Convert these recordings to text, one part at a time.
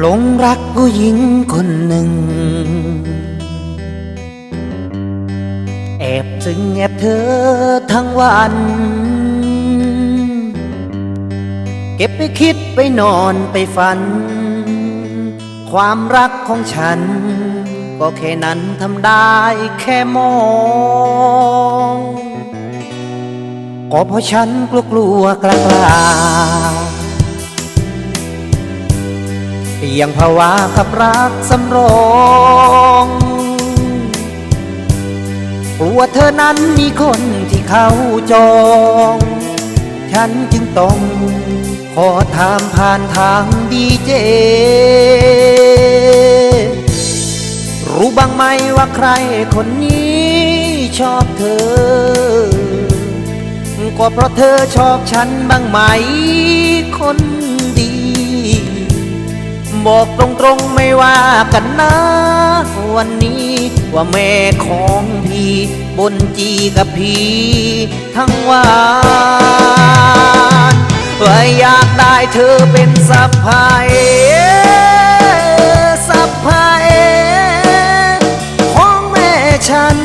หลงรักผู้หญิงคนหนึ่ง แอบซึ้งแอบเธอทั้งวัน เก็บไปคิดไปนอนไปฝัน ความรักของฉัน ก็แค่นั้นทำได้แค่มองก็เพราะฉันกลัวกลัวกล้า กล้ายังภาวะกับรักสำรองกลัวเธอนั้นมีคนที่เขาจอง ฉันจึงต้อง ขอถามผ่านทางดีเจ รู้บ้างไหมว่าใครคนนี้ชอบเธอ ก็เพราะเธอชอบฉันบ้างไหมคน บอกตรงๆไม่ว่ากันนะ วันนี้ว่าแม่ของพี่ บนจีกับพี่ทั้งวันว่าอยากได้เธอเป็นสะพายสะพายของแม่ฉัน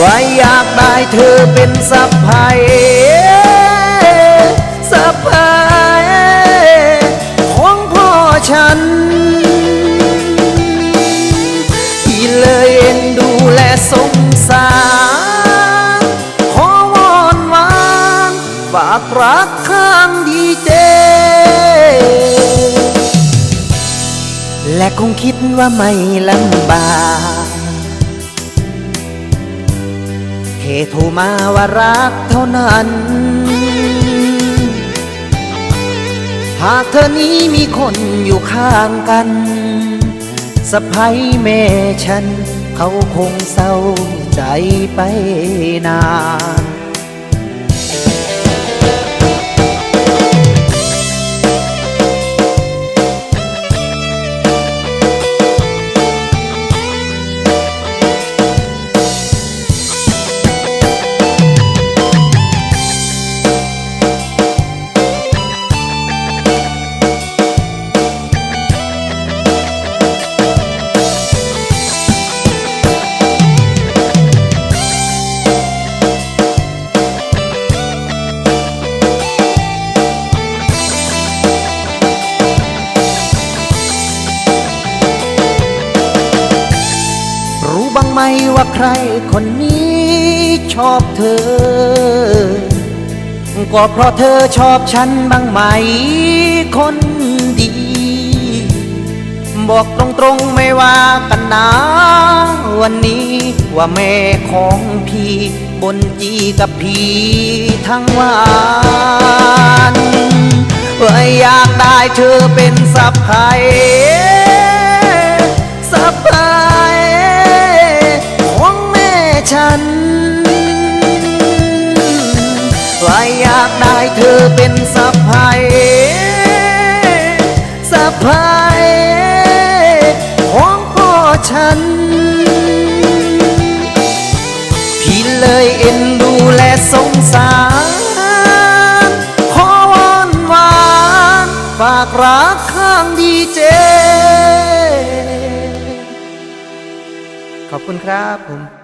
ว่าอยากได้เธอเป็นสะพาย สงสารขอวอนวานฝากรักข้างดีเจ และคงคิดว่าไม่ลำบากเทโทรมาว่ารักเท่านั้น หากเธอนี้มีคนอยู่ข้างกันสะพ้ยแม่ฉัน เขาคงเศร้าใจไปนาน ว่าใครคนนี้ชอบเธอ ก็เพราะเธอชอบฉันบ้างไหมคนดี บอกตรงๆไม่ว่ากันนะวันนี้ว่าแม่ของพี่บนจีกับพี่ทั้งวันว่าอยากได้เธอเป็นสะพ ฉัน ว่าอยากได้เธอเป็นสะพายสะพายของพ่อฉัน พี่เลยเอ็นดูและสงสารขอวอนวานฝากรักข้างดีเจขอบคุณครับผม